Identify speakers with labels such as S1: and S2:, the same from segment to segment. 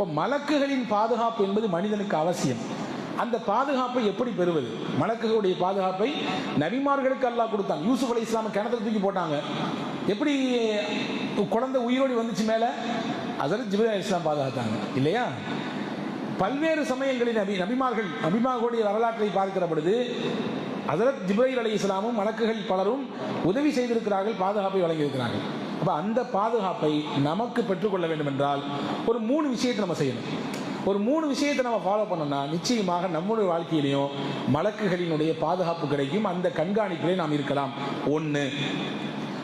S1: இப்போ மலக்குகளின் பாதுகாப்பு என்பது மனிதனுக்கு அவசியம். அந்த பாதுகாப்பை எப்படி பெறுவது? மலக்குகளுடைய பாதுகாப்பை நபிமார்களுக்கு அல்லாஹ் கொடுத்தான். யூசுப் அலி இஸ்லாம் கிணத்துல தூக்கி போட்டாங்க. எப்படி குழந்தை உயிரோடி வந்துச்சு மேலே? அதில் ஜிப்ரீல் இஸ்லாம் பாதுகாத்தாங்க. இல்லையா? பல்வேறு சமயங்களில் நபி நபிமார்கள் நபிமார்களுடைய வரலாற்றை பார்க்கிற பொழுது அதரத் ஜிப்ரைல் அலி இஸ்லாமும் மலக்குகள் பலரும் உதவி செய்திருக்கிறார்கள் பாதுகாப்பை வழங்கியிருக்கிறார்கள். அப்போ அந்த பாதுகாப்பை நமக்கு பெற்றுக்கொள்ள வேண்டும் என்றால் ஒரு மூணு விஷயத்தை நம்ம செய்யணும். ஒரு மூணு விஷயத்தை நம்ம ஃபாலோ பண்ணோம்னா நிச்சயமாக நம்முடைய வாழ்க்கையிலையும் மலக்குகளினுடைய பாதுகாப்பு கிடைக்கும். அந்த கண்காணிப்பிலே நாம் இருக்கலாம். ஒன்று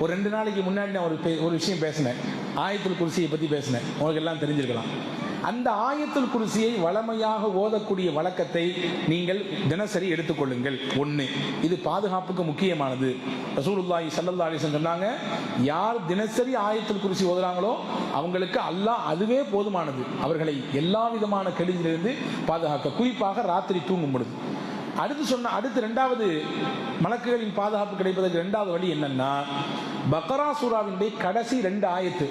S1: ஒரு ரெண்டு நாளைக்கு முன்னாடி நான் ஒரு ஒரு விஷயம் பேசினேன். ஆயத்தில் குருசியை பற்றி பேசினேன். உங்களுக்கு எல்லாம் தெரிஞ்சிருக்கலாம். அந்த ஆயத்தில் குருசியை வளமையாக ஓதக்கூடிய வழக்கத்தை நீங்கள் தினசரி எடுத்துக்கொள்ளுங்கள். ஒன்று இது பாதுகாப்புக்கு முக்கியமானது. ரசூலுல்லாஹி ஸல்லல்லாஹு அலைஹி சொன்னாங்க யார் தினசரி ஆயத்தில் குருசி ஓதுறாங்களோ அவங்களுக்கு அல்லாஹ் அதுவே போதுமானது. அவர்களை எல்லா விதமான கெடுதியிலிருந்து பாதுகாக்க குறிப்பாக ராத்திரி தூங்கும் பொழுது. அடுத்து சொன்ன அடுத்து ரெண்டாவது மலக்குகளின் பாதுகாப்பு கிடைப்பதற்கு ரெண்டாவது வழி என்னன்னா பக்ரா சூராவினுடைய கடைசி ரெண்டு ஆயத்து.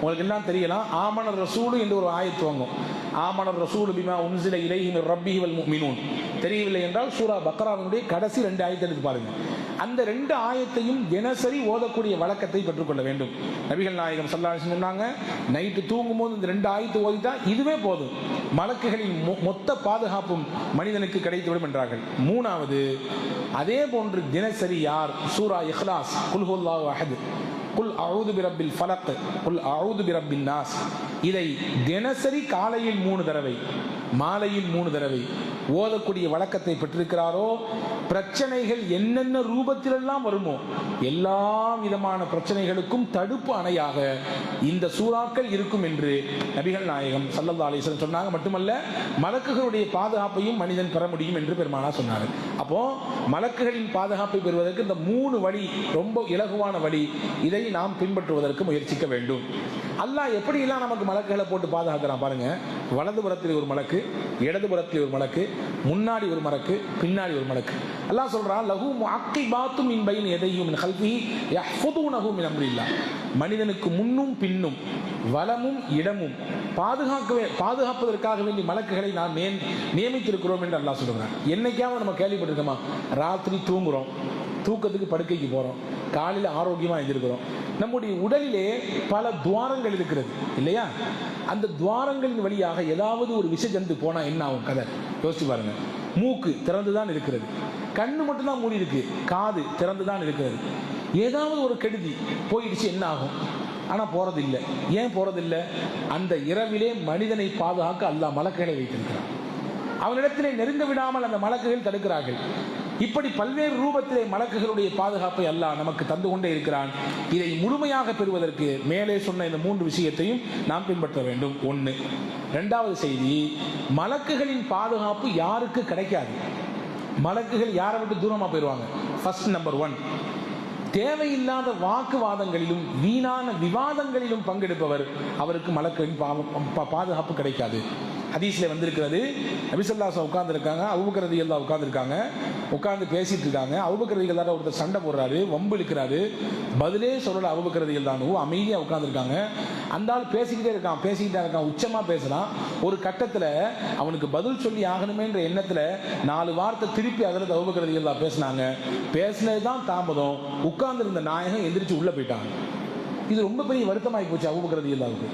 S1: உங்களுக்கு என்ன தெரியலாம் ஆமனர் ரசூலு என்று ஒரு ஆயத்து வாங்கும் ஆமனர் ரசூலு பிமா உன்சில இலைஹி மிர் ரப்பிஹி வல் முஃமினூன் தெரியவில்லை என்றால் சூரா பக்ராவினுடைய கடைசி ரெண்டு ஆயத்தை எடுத்து பாருங்க. அந்த ரெண்டு ஆயத்தையும் தினசரி ஓதக்கூடிய வழக்கத்தை பெற்றுக்கொள்ள வேண்டும். நபிகள் நாயகம் சல்லாஹ் சொன்னாங்க நைட்டு தூங்கும்போது இந்த ரெண்டு ஆயத்தை ஓதிட்டா இதுவே போதும். மலக்குகளின் மொ- மொத்த பாதுகாப்பும் மனிதனுக்கு கிடைத்துவிடும் என்றார்கள். மூணாவது அதே போன்று தினசரி யார்? சூரா இஹ்லாஸ் குல்ஹுல்லாஹு அஹது. குல் அவுது பிரபில் ஃபலக் குல் அவுது பிரபின் நாஸ். இதை தினசரி காலையில் மூணு தடவை. மாலையில் மூணு தடவை. ஓதக்கூடிய வழக்கத்தை பெற்றிருக்கிறாரோ? பிரச்சனைகள் என்னென்ன ரூபத்திலெல்லாம் வருமோ எல்லா விதமான பிரச்சனைகளுக்கும் தடுப்பு அணையாக இந்த சூறாக்கள் இருக்கும் என்று நபிகள் நாயகம் சல்லல்லா அலிஸ்வரன் சொன்னாங்க. மட்டுமல்ல மலக்குகளுடைய பாதுகாப்பையும் மனிதன் பெற முடியும் என்று பெருமானா சொன்னார். அப்போ மலக்குகளின் பாதுகாப்பை பெறுவதற்கு இந்த மூணு வழி ரொம்ப இலகுவான வழி இதை நாம் பின்பற்றுவதற்கு முயற்சிக்க வேண்டும். அல்லாஹ் எப்படியெல்லாம் நமக்கு மலக்குகளை போட்டு பாதுகாக்கிறான் பாருங்க. வலதுபுறத்தில் ஒரு மலக்கு இடதுபுறத்தில் ஒரு மலக்கு முன்னாடி ஒரு மலக்கு பின்னாடி ஒரு மலக்கு. அல்லாஹ் சொல்றான் லகு அக்கை பாத்தும் மின் பைன் எதையும் மின் கல்வி யஹ்ஃபுதுனஹு மின் மனிதனுக்கு முன்னும் பின்னும் வளமும் இடமும் பாதுகாக்கவே பாதுகாப்பதற்காக வேண்டிய மலக்குகளை நாம் நியமித்திருக்கிறோம் என்று அல்லாஹ் சொல்கிறான் என்னைக்காவது நம்ம கேள்விப்பட்டிருக்கோமா? ராத்திரி தூங்குறோம். தூக்கத்துக்கு படுக்கைக்கு போகிறோம் காலையில் ஆரோக்கியமாக எழுந்திருக்கிறோம். நம்முடைய உடலிலே பல துவாரங்கள் இருக்கிறது. இல்லையா? அந்த துவாரங்களின் வழியாக ஏதாவது ஒரு விஷ ஜந்து போனால் என்ன ஆகும்? கதை. யோசிச்சு பாருங்க. மூக்கு திறந்து தான் இருக்கிறது. கண்ணு மட்டும்தான் மூடி இருக்கு. காது திறந்து தான் இருக்கிறது. ஏதாவது ஒரு கெடுதி போயிடுச்சு என்ன ஆகும்? ஆனால் போறதில்லை. ஏன் போறதில்லை? அந்த இரவிலே மனிதனை பாதுகாக்க அல்லா மலக்குகளை வைத்திருக்கிறான். அவனிடத்திலே நெருங்க விடாமல் அந்த மலக்குகள் தடுக்கிறார்கள். இப்படி பல்வேறு ரூபத்திலே மலக்குகளுடைய பாதுகாப்பை அல்லாஹ் நமக்கு தந்து கொண்டே இருக்கிறான். இதை முழுமையாக பெறுவதற்கு மேலே சொன்ன இந்த மூன்று விஷயத்தையும் நாம் பின்பற்ற வேண்டும். ஒன்று ரெண்டாவது செய்தி மலக்குகளின் பாதுகாப்பு யாருக்கு கிடைக்காது? மலக்குகள் யாரை விட்டு தூரமாக போயிடுவாங்க ஃபர்ஸ்ட் நம்பர் ஒன் தேவையில்லாத வாக்குவாதங்களிலும் வீணான விவாதங்களிலும் பங்கெடுப்பவர் அவருக்கு மலக்களின் பா- பாதுகாப்பு கிடைக்காது. ஹதீஸில் வந்திருக்கிறது. நபிசல்லாசம் உட்காந்துருக்காங்க அவுபக்கரதி எல்லாம் உட்காந்துருக்காங்க உட்காந்து பேசிட்டு இருக்காங்க. அவுபக்கரதி எல்லாரும் ஒருத்தர் சண்டை போடுறாரு வம்பு இழுக்கிறாரு. பதிலே சொல்லல அவுபக்கரதி தான் அமைதியாக உட்காந்துருக்காங்க அந்த ஆள் பேசிக்கிட்டே இருக்கான். பேசிக்கிட்டே இருக்கான். உச்சமாக பேசுகிறான் ஒரு கட்டத்தில் அவனுக்கு பதில் சொல்லி ஆகணுமேன்ற எண்ணத்தில் நாலு வார்த்தை திருப்பி அதில் அவுபக்கரதி தான் பேசினாங்க. பேசினது தான் தாமதம். உட்கார்ந்துருந்த நாயகம் எந்திரிச்சு உள்ளே போயிட்டாங்க இது ரொம்ப பெரிய வருத்தமாகி போச்சு அவுபக்கரதி இல்லாவுக்கு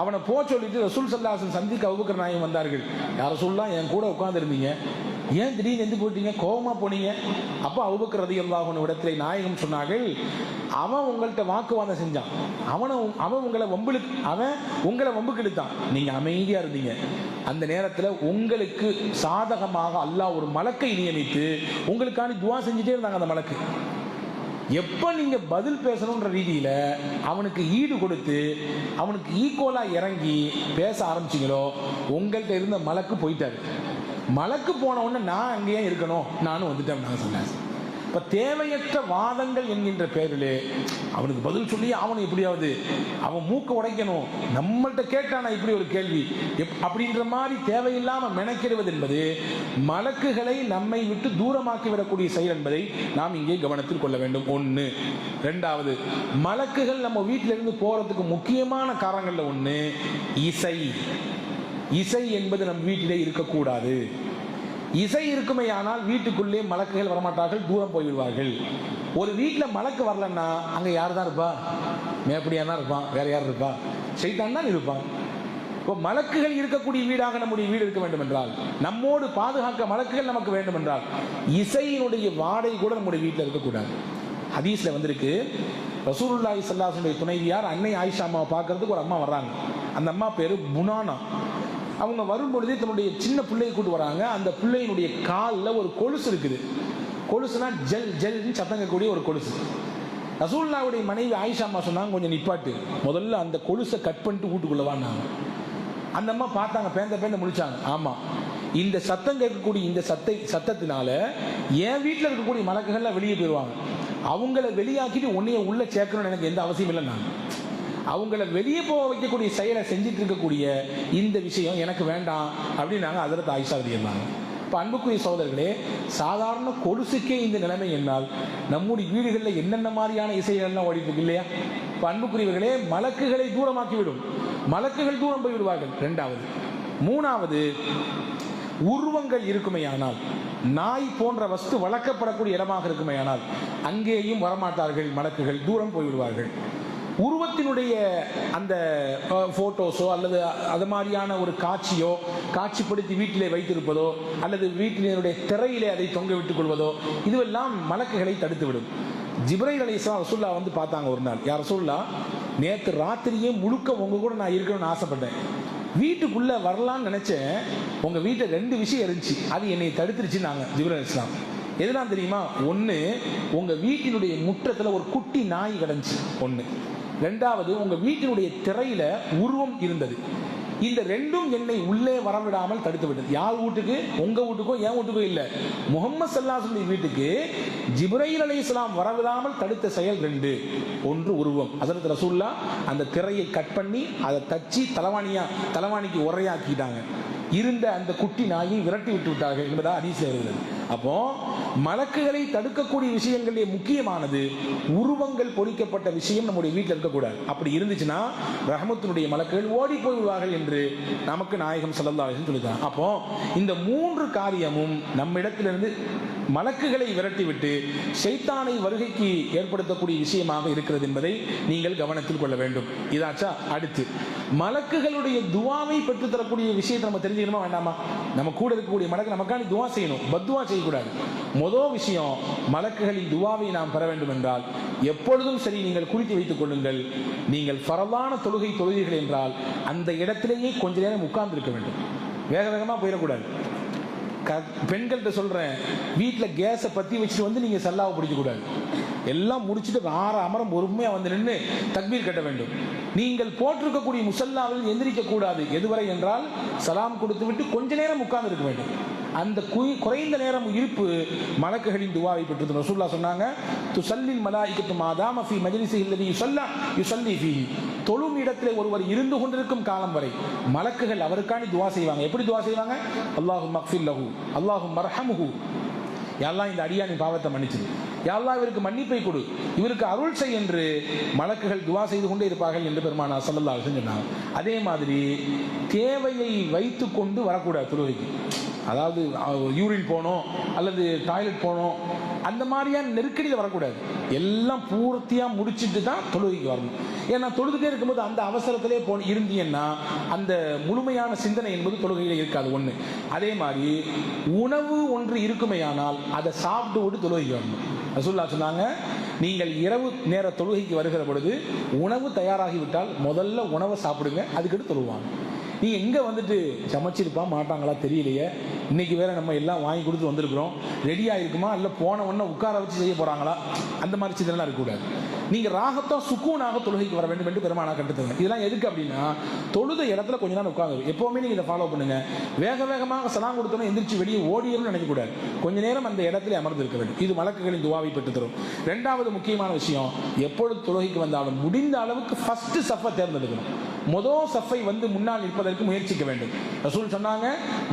S1: அவனை போ சொல்லிட்டு ரசூல் சல்லாசன் சந்திக்க அவுபக்கர் நாயகம் வந்தார்கள். யார சொல்லலாம் என் கூட உட்காந்துருந்தீங்க ஏன் திடீர்னு எந்த போயிட்டீங்க? கோபமாக போனீங்க? அப்போ அவுபக்கர் ரதி அல்லாஹுன இடத்துல நாயகம் சொன்னார்கள் அவன் உங்கள்கிட்ட வாக்குவாதம் செஞ்சான். அவனை அவன் உங்களை வம்புக்கு அவன் உங்களை வம்புக்கு இழுத்தான். நீங்கள் அமைதியாக இருந்தீங்க. அந்த நேரத்தில் உங்களுக்கு சாதகமாக அல்லாஹ் ஒரு மலக்கை நியமித்து உங்களுக்கான துவா செஞ்சுட்டே இருந்தாங்க அந்த மலக்கு. எப்போ நீங்கள் பதில் பேசணுன்ற ரீதியில் அவனுக்கு ஈடு கொடுத்து அவனுக்கு ஈக்குவலாக இறங்கி பேச ஆரம்பிச்சிங்களோ உங்கள்கிட்ட இருந்த மலக்கு போயிட்டாரு. மலக்கு போன உடனே நான் அங்கேயே இருக்கணும். நானும் வந்துட்டேன் நான் சொன்னேன். இப்ப தேவையற்ற வாதங்கள் என்கின்ற பேரிலே அவனுக்கு பதில் சொல்லி அவனை எப்படியாவது அவன் மூக்க உடைக்கணும். நம்மள்கிட்ட கேட்டானா இப்படி ஒரு கேள்வி. எப்- அப்படின்ற மாதிரி தேவையில்லாம மெனக்கிடுவது என்பது மலக்குகளை நம்மை விட்டு தூரமாக்கி விடக்கூடிய செயல் என்பதை நாம் இங்கே கவனத்தில் கொள்ள வேண்டும். ஒன்று ரெண்டாவது மலக்குகள் நம்ம வீட்டிலிருந்து போறதுக்கு முக்கியமான காரணங்களில் ஒன்று இசை. இசை என்பது நம் வீட்டிலே இருக்கக்கூடாது. இசை இருக்குமே ஆனால் வீட்டுக்குள்ளே மலக்குகள் வரமாட்டார்கள் தூரம் போய்விடுவார்கள். ஒரு வீட்டில் மலக்கு வரலன்னா அங்கே யார் தான் இருப்பா? மேப்படியாக தான் இருப்பான் வேற யார் இருப்பா? செய்தான் தான் இருப்பான். இப்போ மலக்குகள் இருக்கக்கூடிய வீடாக நம்முடைய வீடு இருக்க வேண்டும் என்றால் நம்மோடு பாதுகாக்க மலக்குகள் நமக்கு வேண்டும் என்றால் இசையினுடைய வாடை கூட நம்முடைய வீட்டில் இருக்கக்கூடாது. ஹதீஸ்ல வந்திருக்கு ரசூலுல்லாஹி சல்லாசனுடைய துணைவியார் அன்னை ஆயிஷா அம்மாவை பார்க்கறதுக்கு ஒரு அம்மா வர்றாங்க. அந்த அம்மா பேர் புனானா. அவங்க வரும்பொழுது தன்னுடைய சின்ன பிள்ளையை கூட்டு வராங்க. அந்த பிள்ளையினுடைய காலில் ஒரு கொலுசு இருக்குது. கொலுசுனா ஜெல் ஜெல்னு சத்தம் கேட்கக்கூடிய ஒரு கொலுசு. ரசூல்லாவுடைய மனைவி ஆயிஷா அம்மா சொன்னாங்க கொஞ்சம் நிப்பாட்டு. முதல்ல அந்த கொலுசை கட் பண்ணிட்டு கூட்டுக்குள்ளவான்னாங்க அந்த அம்மா பார்த்தாங்க பேந்த பேந்த முடிச்சாங்க ஆமாம் இந்த சத்தம் கேட்கக்கூடிய இந்த சத்தை சத்தத்தினால என் வீட்டில் இருக்கக்கூடிய மலக்குகள்லாம் வெளியே போயிடுவாங்க அவங்கள வெளியாக்கிட்டு உன்னைய உள்ள சேர்க்கணும்னு எனக்கு எந்த அவசியம் இல்லை நான் அவங்கள வெளியே போக வைக்கக்கூடிய செயலை செஞ்சுட்டு இருக்கக்கூடிய இந்த விஷயம் எனக்கு வேண்டாம் அப்படின்னு நாங்கள் அதில் ஆயிஷா இருந்தாங்க இப்போ அன்புக்குரிய சகோதரர்களே சாதாரண கொலுசுக்கே இந்த நிலைமை என்னால் நம்முடைய வீடுகளில் என்னென்ன மாதிரியான இசைகள்லாம் ஓடிட்டு இல்லையா? இப்போ அன்புக்குரியவர்களே மலக்குகளை தூரமாக்கி விடும் மலக்குகள் தூரம் போய் விடுவார்கள் ரெண்டாவது. மூணாவது உருவங்கள் இருக்குமே ஆனால் நாய் போன்ற வஸ்து வளர்க்கப்படக்கூடிய இடமாக இருக்குமேயானால் அங்கேயும் வரமாட்டார்கள் மலக்குகள் தூரம் போய்விடுவார்கள். உருவத்தினுடைய அந்த ஃபோட்டோஸோ அல்லது அது மாதிரியான ஒரு காட்சியோ காட்சிப்படுத்தி வீட்டிலே வைத்திருப்பதோ அல்லது வீட்டினுடைய திரையிலே அதை தொங்க விட்டுக் கொள்வதோ இதுவெல்லாம் மலக்குகளை தடுத்துவிடும். ஜிப்ரைல் அலி இஸ்லாம் ரசூல்லா வந்து பார்த்தாங்க ஒரு நாள். யார் ரசூல்லா நேற்று ராத்திரியே முழுக்க உங்க கூட நான் இருக்கணும்னு ஆசைப்பட்டேன். வீட்டுக்குள்ள வரலாம்னு நினைச்சேன். உங்க வீட்டில் ரெண்டு விஷயம் இருந்துச்சு. அது என்னை தடுத்துருச்சு நாங்க ஜிப்ரல் அலி இஸ்லாம் எதெல்லாம் தெரியுமா? ஒன்று உங்கள் வீட்டினுடைய முற்றத்தில் ஒரு குட்டி நாய் கிடந்துச்சு. ஒன்று ரெண்டாவது உங்க வீட்டினுடைய திரையில உருவம் இருந்தது. இந்த ரெண்டும் என்னை உள்ளே வரவிடாமல் தடுத்து விட்டது. யார் வீட்டுக்கு? உங்க வீட்டுக்கோ என் வீட்டுக்கோ இல்லை. முகமது சல்லாசுடைய வீட்டுக்கு ஜிப்ரையில் அலி இஸ்லாம் வரவிடாமல் தடுத்த செயல் ரெண்டு. ஒன்று உருவம். அதற்கு ரசூல்லா அந்த திரையை கட் பண்ணி அதை தச்சு தலைவாணியா தலவாணிக்கு உரையாக்கிட்டாங்க. இருந்த அந்த குட்டி நாயை விரட்டி விட்டு விட்டார்கள் என்பதா அதிசயம் இருந்தது அப்போ மலக்குகளை தடுக்கக்கூடிய விஷயங்களிலே முக்கியமானது உருவங்கள் பொறிக்கப்பட்ட விஷயம் நம்முடைய வீட்டில் இருக்கக்கூடாது. அப்படி இருந்துச்சுன்னா ரஹமத்தினுடைய மலக்குகள் ஓடி போய்விடுவார்கள் என்று நமக்கு நாயகம் சல்லல்லா அலிஸ்லம் அப்போ இந்த மூன்று காரியமும் நம்மிடத்திலிருந்து மலக்குகளை விரட்டிவிட்டு சைத்தானை வருகைக்கு ஏற்படுத்தக்கூடிய விஷயமாக இருக்கிறது என்பதை நீங்கள் கவனத்தில் கொள்ள வேண்டும். இதாச்சா அடுத்து. மலக்குகளுடைய துவாவை பெற்றுத்தரக்கூடிய விஷயத்தை நம்ம தெரிஞ்சுக்கணுமா வேண்டாமா? நம்ம கூட இருக்கக்கூடிய மலக்கு நமக்காண்டி துவா செய்யணும். பத்துவா செய்யக்கூடாது. மொதல் விஷயம் மலக்குகளின் துவாவை நாம் பெற வேண்டும் என்றால் எப்பொழுதும் சரி நீங்கள் குறித்து வைத்துக் கொள்ளுங்கள். நீங்கள் பரவான தொழுகை தொழுகிறீர்கள் என்றால் அந்த இடத்திலேயே கொஞ்ச நேரம் உட்கார்ந்து இருக்க வேண்டும். வேக வேகமாக போயிடக்கூடாது. க பெண்கள்கிட்ட சொல்கிறேன் வீட்டில் கேஸை பற்றி வச்சுட்டு வந்து நீங்கள் சல்லாவை பிடிக்கக்கூடாது. எல்லாம் முடிச்சுட்டு ஆற அமரம் பொறுமையாக வந்து நின்று தக்பீர் கட்ட வேண்டும். நீங்கள் போட்டிருக்கக்கூடிய முசல்லாவில் எந்திரிக்க கூடாது. எதுவரை என்றால் சலாம் கொடுத்து விட்டு கொஞ்ச நேரம் உட்கார்ந்து இருக்க வேண்டும். அந்த குறைந்த நேரம் இருப்பு மலக்குகளின் துவாவை பெற்றது. ரசூல்லா சொன்னாங்க துசல்லின் மலாய்க்கத்து மாதாம ஃபி மஜ்லிஸி இல்லதி யுசல்லா யுசல்லி ஃபி தொழும் இடத்திலே ஒருவர் இருந்து கொண்டிருக்கும் காலம் வரை மலக்குகள் அவருக்காண்டி துவா செய்வாங்க. எப்படி துவா செய்வாங்க? அல்லாஹு மக்ஃபில் லஹு அல்லாஹு மர்ஹமுஹு யாரெல்லாம் இந்த அடியானின் பாவத்தை மன்னிச்சிரு. யாரெல்லாம் இவருக்கு மன்னிப்பை கொடு. இவருக்கு அருள் செய் என்று மலக்குகள் துவா செய்து கொண்டே இருப்பார்கள் என்று பெருமானா சல்லல்லா அலிஸ்லம் சொன்னாங்க அதே மாதிரி தேவையை வைத்து கொண்டு வரக்கூடாது தொழுகைக்கு அதாவது யூரின் போனோம் அல்லது டாய்லெட் போனோம் அந்த மாதிரியான நெருக்கடியில் வரக்கூடாது. எல்லாம் பூர்த்தியாக முடிச்சுட்டு தான் தொழுகைக்கு வரணும். ஏன்னா தொழுதுட்டே இருக்கும்போது அந்த அவசரத்திலே போ இருந்தீங்கன்னா அந்த முழுமையான சிந்தனை என்பது தொழுகையில் இருக்காது ஒன்று அதே மாதிரி உணவு ஒன்று இருக்குமேயானால் அதை சாப்பிட்டு விட்டு தொழுகைக்கு வரணும். ரசூல்லா சொன்னாங்க நீங்கள் இரவு நேர தொழுகைக்கு வருகிற பொழுது உணவு தயாராகிவிட்டால் முதல்ல உணவை சாப்பிடுங்க அதுக்கடுத்து தொழுவாங்க. நீ எங்க வந்துட்டு சமைச்சிருப்பா மாட்டாங்களா தெரியலையே. இன்னைக்கு வேற நம்ம எல்லாம் வாங்கி கொடுத்து வந்திருக்கிறோம். ரெடியாக இருக்குமா? இல்ல போன உடனே உட்கார வச்சு செய்ய போறாங்களா? அந்த மாதிரி சிந்தனைலாம் இருக்கக்கூடாது. நீங்க ராகத்தான் சுக்கூனாக தொழுகைக்கு வர வேண்டும் என்று பெருமானா கட்டுத்துங்க இதெல்லாம் எதுக்கு அப்படின்னா தொழுத இடத்துல கொஞ்ச நேரம் உட்காந்து எப்பவுமே நீங்க இதை ஃபாலோ பண்ணுங்க. வேக வேகமாக சலாம் கொடுத்தோன்னு எந்திரிச்சு வெளியே ஓடியணும்னு நினைக்கக்கூடாது. கொஞ்ச நேரம் அந்த இடத்துல அமர்ந்து இருக்க வேண்டும். இது மலக்குகளின் துவாவை பெற்று தரும் ரெண்டாவது முக்கியமான விஷயம் எப்பொழுது தொழுகைக்கு வந்தாலும் முடிந்த அளவுக்கு ஃபர்ஸ்ட் சஃபை தேர்ந்தெடுக்கணும். முதல் சஃபை வந்து முன்னால் நிற்பதற்கு முயற்சிக்க வேண்டும். ரசூல் சொன்னாங்க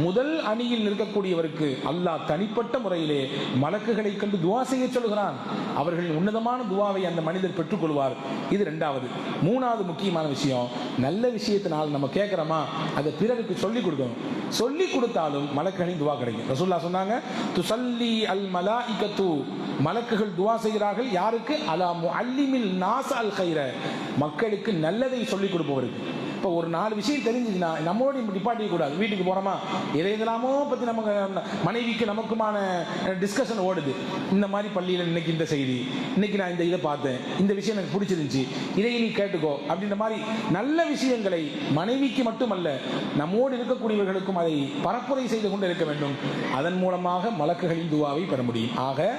S1: முதல் அணியில் இருக்கக்கூடியவருக்கு அல்லாஹ் தனிப்பட்ட முறையிலே மலக்குகளை கண்டு துவா செய்ய சொல்கிறான். அவர்களின் உன்னதமான துவாவை அந்த மனிதர் பெற்றுக்கொள்வார். இது ரெண்டாவது. மூணாவது முக்கியமான விஷயம் நல்ல விஷயத்தினால் நம்ம கேட்குறோமா அதை பிறருக்கு சொல்லிக் கொடுக்கணும். சொல்லி கொடுத்தாலும் மலக்குகளின் துவா கிடைக்கும். ரசூல்லா சொன்னாங்க துசல்லி அல் மலா இக்கத்து மலக்குகள் துவா செய்கிறார்கள். யாருக்கு? அலா அல்லிமில் நாச அல் கைர. மக்களுக்கு நல்லதை சொல்லிக் கொடுப்பவருக்கு. இப்போ ஒரு நாலு விஷயம் தெரிஞ்சுச்சுன்னா நம்மளோட நிப்பாட்டிக்க கூடாது. வீட்டுக்கு போகிறோமா எதை இதெல்லாமோ பற்றி நமக்கு மனைவிக்கு நமக்குமான டிஸ்கஷன் ஓடுது. இந்த மாதிரி பள்ளியில் இன்னைக்கு இந்த செய்தி இன்னைக்கு நான் இந்த இதை பார்த்தேன். இந்த விஷயம் எனக்கு பிடிச்சிருந்துச்சு. இதை நீ கேட்டுக்கோ. அப்படின்ற மாதிரி நல்ல விஷயங்களை மனைவிக்கு மட்டுமல்ல நம்மோடு இருக்கக்கூடியவர்களுக்கும் அதை பரப்புரை செய்து கொண்டு இருக்க வேண்டும். அதன் மூலமாக மலக்குகளின் துவாவை பெற முடியும். ஆக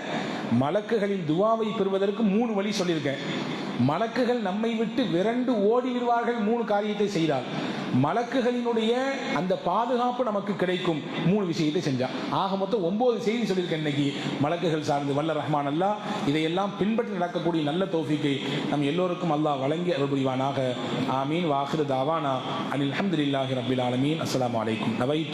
S1: மலக்குகளின் துவாவை பெறுவதற்கு மூணு வழி சொல்லியிருக்கேன். மலக்குகள் நம்மை விட்டு விரண்டு ஓடி விடுவார்கள் மூணு காரியத்தை செய்தால். மலக்குகளினுடைய அந்த பாதுகாப்பு நமக்கு கிடைக்கும் மூணு விஷயத்தை செஞ்சான் ஆக மொத்தம் ஒன்பது செய்தி சொல்லியிருக்கேன் இன்னைக்கு. மலக்குகள் சார்ந்து வல்ல ரஹ்மான் அல்லா இதையெல்லாம் பின்பற்றி நடக்கக்கூடிய நல்ல தோஃபிக்கை நம் எல்லோருக்கும் அல்லாஹ் வழங்கி அருள் புரிவானாக ஆமீன். வாஹிரு தாவானா. அனில் அஹமதுல்லாஹி ரபில் ஆலமீன். அஸ்லாம் வலைக்கும் நவை